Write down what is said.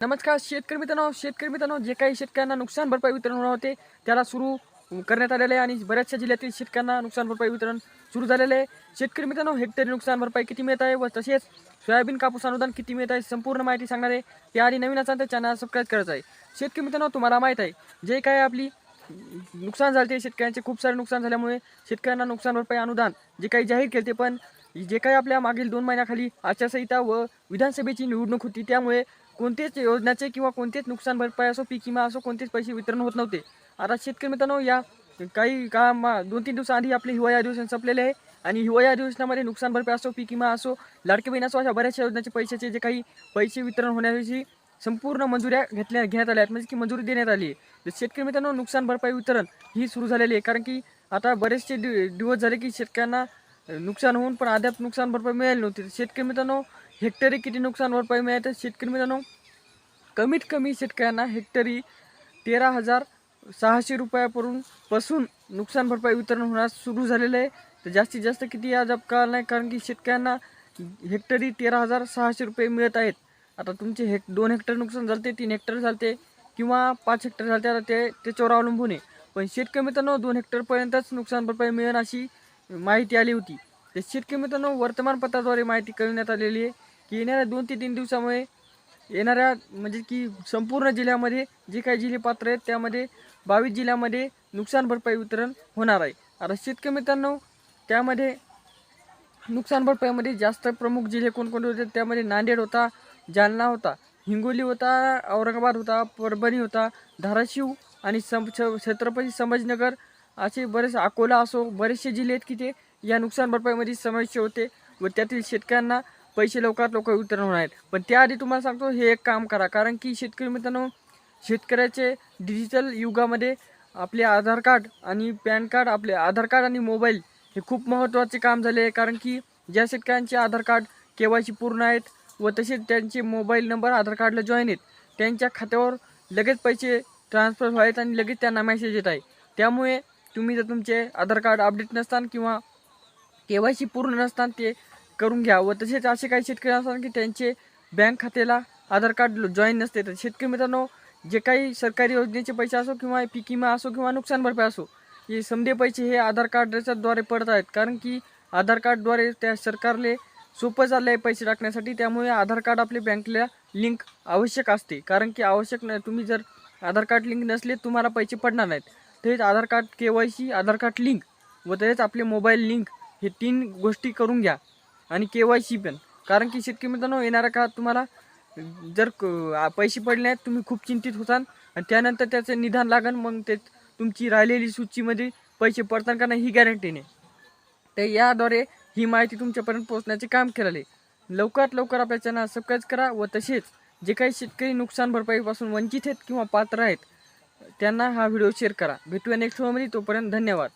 नमस्कार शेतकरी मित्रांनो. शेतकरी मित्रांनो जे काही शेतकऱ्यांना नुकसान भरपाई वितरण होणार होते त्याला सुरू करण्यात आलेले आहे आणि बऱ्याचशा जिल्ह्यातील शेतकऱ्यांना नुकसान भरपाई वितरण सुरू झालेले आहे. शेतकरी मित्रांनो हेक्टरी नुकसान भरपाई किती मिळत आहे व तसेच सोयाबीन कापूस अनुदान किती मिळत आहे संपूर्ण माहिती सांगणार आहे. त्याआधी नवीन असाल तर चॅनल सबस्क्राईब करायचं आहे. शेतकरी मित्रांनो तुम्हाला माहीत आहे जे काही आपली नुकसान झाले ते शेतकऱ्यांचे खूप सारे नुकसान झाल्यामुळे शेतकऱ्यांना नुकसान भरपाई अनुदान जे काही जाहीर केले ते पण जे काही आपल्या मागील दोन महिन्याखाली आचारसंहिता व विधानसभेची निवडणूक होती त्यामुळे कोणतेच योजनाचे किंवा कोणतेच नुकसान भरपाई असो पीक विमा असो कोणतेच पैसे वितरण होत नव्हते. आता शेतकरी मित्रांनो या काही का मा दोन तीन दिवसाआधी आपले हिवाळी अधिवेशन संपलेले आहे आणि हिवाळी अधिवेशनामध्ये नुकसान भरपाई असो पीक विमा असो लाडके बहीण असो अशा बऱ्याचशा योजनाचे पैशाचे जे काही पैसे वितरण होण्याची संपूर्ण मंजुऱ्या घेतल्या घेण्यात आल्या आहेत. म्हणजे की मंजुरी देण्यात आली आहे. तर शेतकरी मित्रांनो नुकसान भरपाई वितरण ही सुरू झालेली आहे. कारण की आता बरेचसे दिवस झाले की शेतकऱ्यांना नुकसान होऊन पण अद्याप नुकसान भरपाई मिळाली नव्हती. तर शेतकरी मित्रांनो हेक्टरी किती नुकसान भरपाई मिळाली तर शेतकरी मित्रांनो कमीत कमी शेतकऱ्यांना हेक्टरी तेरा हजार सहाशे रुपयापासून पासून नुकसान भरपाई वितरण होण्यास सुरू झालेलं आहे. तर जास्तीत जास्त किती आज कळलं नाही कारण की शेतकऱ्यांना हेक्टरी तेरा हजार सहाशे रुपये मिळत आहेत. आता तुमचे हेक दोन हेक्टर नुकसान झालते तीन हेक्टर झालते किंवा पाच हेक्टर झालते आता ते त्याच्यावर अवलंबून आहे. पण शेतकरी मित्रांनो दोन हेक्टरपर्यंतच नुकसान भरपाई मिळेल अशी माहिती आली होती. तर शेतकरी मित्रांनो वर्तमानपत्राद्वारे माहिती कळवण्यात आलेली आहे की येणाऱ्या दोन ते तीन दिवसामुळे येणाऱ्या म्हणजे की संपूर्ण जिल्ह्यामध्ये जे काही जिल्हे पात्र आहेत त्यामध्ये बावीस जिल्ह्यामध्ये नुकसान भरपाई वितरण होणार आहे. आता शेतकरी मित्रांनो त्यामध्ये नुकसान भरपाईमध्ये जास्त प्रमुख जिल्हे कोणकोणते होते? त्यामध्ये नांदेड होता जालना होता हिंगोली होता औरंगाबाद होता परभणी होता धाराशिव आणि सं छत्रपती संभाजीनगर असे बरेच अकोला असो बरेचसे जिल्हे आहेत की ते या नुकसान भरपाईमध्ये समाविष्ट होते व त्यातील शेतकऱ्यांना पैसे लवकरात लवकर वितरण होणार आहेत. पण त्याआधी तुम्हाला सांगतो हे एक काम करा. कारण की शेतकरी मित्रांनो शेतकऱ्याचे डिजिटल युगामध्ये आपले आधार कार्ड आणि पॅन कार्ड आपले आधार कार्ड आणि मोबाईल हे खूप महत्त्वाचे काम झाले आहे. कारण की ज्या शेतकऱ्यांचे Aadhaar card K Y C पूर्ण आहेत व तसेच त्यांचे मोबाईल नंबर आधार कार्डला जॉईन आहेत त्यांच्या खात्यावर लगेच पैसे ट्रान्सफर व्हायत आणि लगेच त्यांना मेसेज येत आहे. त्यामुळे तुम्ही जर तुमचे आधार कार्ड अपडेट नसताना किंवा के वाय सी पूर्ण नसताना ते करून घ्या व तसेच असे काही शेतकरी असतात की त्यांचे बँक खात्याला आधार कार्ड जॉईन नसते. तर शेतकरी मित्रांनो जे काही सरकारी योजनेचे पैसे असो किंवा पीक विमा असो किंवा नुकसान भरपाई असो हे समधे पैसे हे आधार कार्डच्याद्वारे पडत आहेत. कारण की आधार कार्डद्वारे त्या सरकारले सोपं चाललं आहे पैसे टाकण्यासाठी. त्यामुळे आधार कार्ड आपले बँकला लिंक आवश्यक असते. कारण की आवश्यक नाही. तुम्ही जर आधार कार्ड लिंक नसले तुम्हाला पैसे पडणार नाहीत. तेच Aadhaar card K Y C Aadhaar card link व तसेच आपले मोबाईल लिंक हे तीन गोष्टी करून घ्या. आणि के वाय सी पण. कारण की शेतकरी मित्रांनो येणाऱ्या काळात तुम्हाला जर क- पैसे पडले आहेत तुम्ही खूप चिंतित होताल आणि त्यानंतर त्याचं निदान लागन मग ते तुमची राहिलेली सूचीमध्ये पैसे पडतात का नाही ही गॅरंटी नाही तर याद्वारे ही माहिती तुमच्यापर्यंत पोहोचण्याचे काम केलेलं. लवकरात लवकर आपल्या चॅनल सबस्क्राईब करा व तसेच जे काही शेतकरी नुकसान भरपाईपासून वंचित आहेत किंवा पात्र आहेत त्यांना हा व्हिडिओ शेअर करा. भेटूया नेक्स्ट व्हिडिओमध्ये तोपर्यंत धन्यवाद.